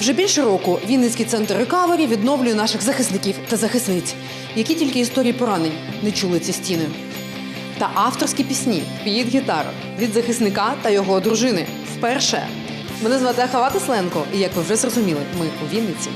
Вже більше року Вінницький центр рекавері відновлює наших захисників та захисниць, які тільки історії поранень не чули ці стіни. Та авторські пісні під гітару від захисника та його дружини. Вперше. Мене звати Ахава Тесленко, і як ви вже зрозуміли, ми у Вінниці.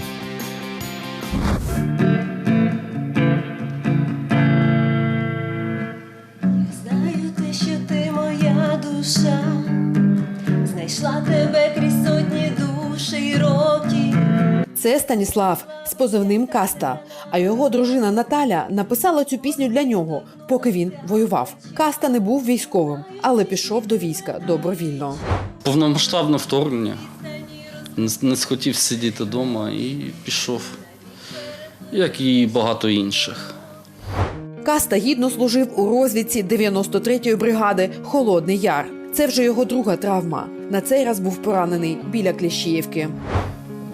Це Станіслав з позивним Каста. А його дружина Наталя написала цю пісню для нього, поки він воював. Каста не був військовим, але пішов до війська добровільно. Повномасштабне вторгнення. Не, схотів сидіти вдома і пішов, як і багато інших. Каста гідно служив у розвідці 93-ї бригади Холодний Яр. Це вже його друга травма. На цей раз був поранений біля Кліщіївки.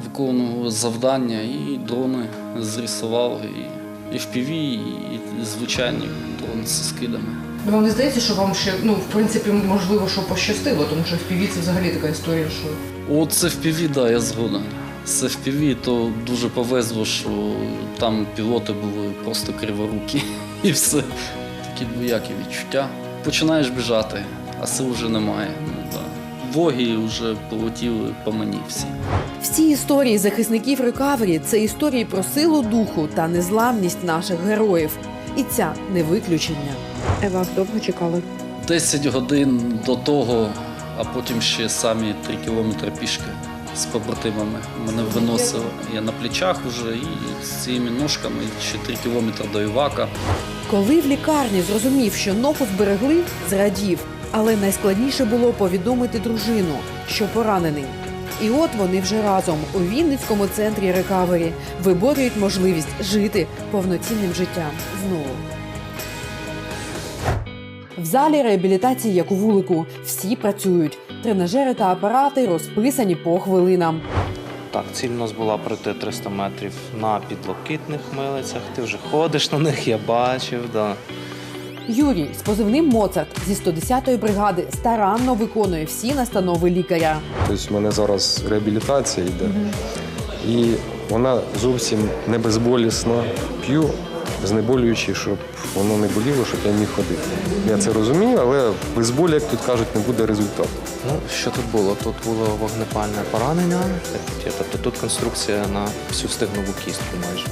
Виконував завдання і дрони зрисував, і, і FPV, і, і звичайні дрони зі скидами. Вам не здається, що вам ще ну в принципі можливо, що пощастило, тому що в піві це взагалі така історія, що От це FPV, да, я згоден. З FPV то дуже повезло, що там пілоти були просто криворукі і все. Такі двоякі відчуття. Починаєш біжати, а сил вже немає. Ну, вже полетіли по мені всі. Всі історії захисників рекавері це історії про силу духу та незламність наших героїв. І ця не виключення. Ева, довго чекали? 10 годин до того, а потім ще самі 3 кілометри пішки з побратимами. Мене виносили. Я на плечах вже і з цими ножками ще 3 кілометри до Івака. Коли в лікарні зрозумів, що ногу зберегли, зрадів. Але найскладніше було повідомити дружину, що поранений. І от вони вже разом у Вінницькому центрі рекавері виборюють можливість жити повноцінним життям знову. В залі реабілітації, як у вулику, всі працюють. Тренажери та апарати розписані по хвилинам. Так, ціль у нас була пройти 300 метрів на підлокітних милицях. Ти вже ходиш на них, я бачив. Да. Юрій з позивним Моцарт зі 110-ї бригади старанно виконує всі настанови лікаря. Тобто в мене зараз реабілітація йде, і вона зовсім не безболісна. П'ю знеболюючи, щоб воно не боліло, щоб я міг ходити. Я це розумію, але без болі, як тут кажуть, не буде результату. Ну, що тут було? Тут було вогнепальне поранення, тобто тут конструкція на всю стегнову кістку майже.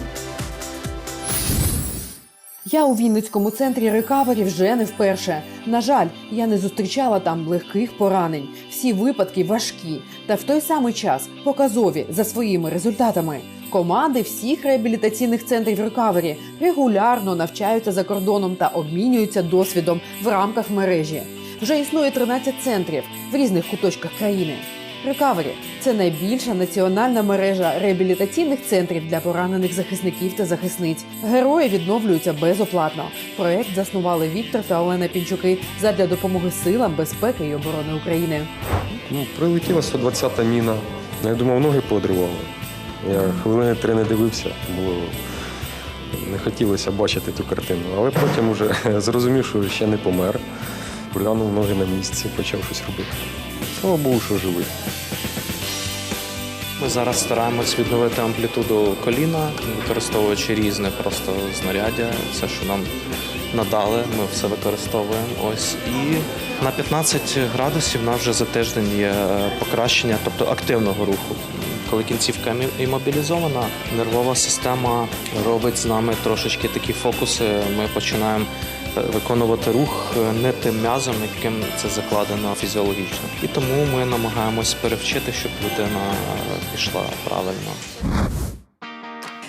Я у Вінницькому центрі рекавері вже не вперше. На жаль, я не зустрічала там легких поранень. Всі випадки важкі, та в той самий час показові за своїми результатами. Команди всіх реабілітаційних центрів рекавері регулярно навчаються за кордоном та обмінюються досвідом в рамках мережі. Вже існує 13 центрів в різних куточках країни. Рекавері це найбільша національна мережа реабілітаційних центрів для поранених захисників та захисниць. Герої відновлюються безоплатно. Проект заснували Віктор та Олена Пінчуки задля допомоги силам безпеки і оборони України. Ну, прилетіла 120-та міна. Ну, Я думав, ноги подривали. Я хвилини три не дивився, бо не хотілося бачити ту картину. Але потім вже зрозумів, що ще не помер. Глянув ноги на місці, почав щось робити. Слава Богу, що живий. Ми зараз стараємось відновити амплітуду коліна, використовуючи різне просто знаряддя. Все, що нам надали, ми все використовуємо. Ось і на 15 градусів у нас вже за тиждень є е, покращення, тобто активного руху. Коли кінцівка імобілізована, нервова система робить з нами трошечки такі фокуси. Ми починаємо виконувати рух е, не тим м'язом, яким це закладено фізіологічно. І тому ми намагаємось перевчити, щоб людина е, пішла правильно.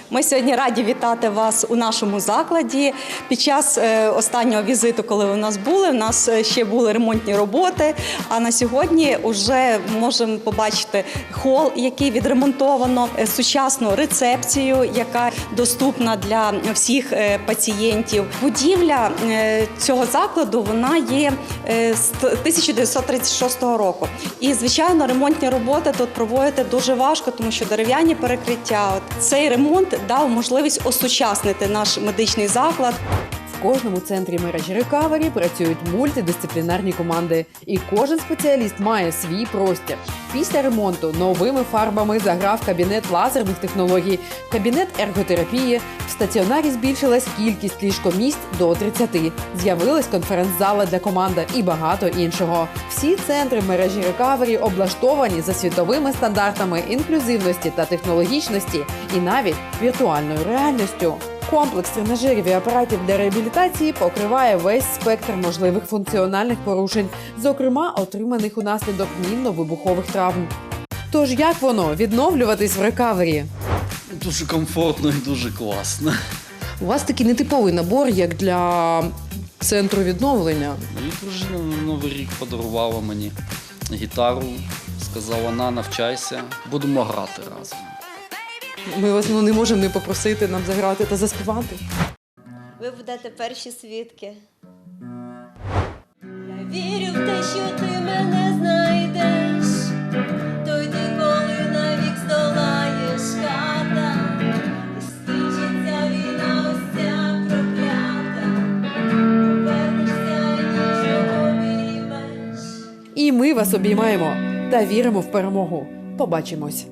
Ми сьогодні раді вітати вас у нашому закладі. Під час е, останнього візиту, коли у нас були, у нас е, ще були ремонтні роботи. А на сьогодні вже можемо побачити хол, який відремонтовано, е, сучасну рецепцію, яка доступна для всіх пацієнтів. Будівля цього закладу вона є з 1936 року. І звичайно, ремонтні роботи тут проводити дуже важко, тому що дерев'яні перекриття. Цей ремонт дав можливість осучаснити наш медичний заклад. В кожному центрі мережі Recovery працюють мультидисциплінарні команди, і кожен спеціаліст має свій простір. Після ремонту новими фарбами заграв кабінет лазерних технологій, кабінет ерготерапії. В стаціонарі збільшилась кількість ліжкомісць до 30. З'явилась конференц-зала для команди і багато іншого. Всі центри мережі Recovery облаштовані за світовими стандартами інклюзивності та технологічності, і навіть віртуальною реальністю. Комплекс тренажерів і апаратів для реабілітації покриває весь спектр можливих функціональних порушень, зокрема отриманих унаслідок мінно-вибухових травм. Тож як воно відновлюватись в рекавері? Дуже комфортно і дуже класно. У вас такий нетиповий набор, як для центру відновлення. І дружина на Новий рік подарувала мені гітару, сказала, на, навчайся, будемо грати разом. Ми вас ну, не можемо не попросити нам заграти та заспівати. Ви будете перші свідки. Я вірю в те, що ти мене знайдеш. Тоді, коли навік здолаєш хата, і війна ось ця проклята. Повернешся ніжно обіймеш. І ми вас обіймаємо та віримо в перемогу. Побачимось.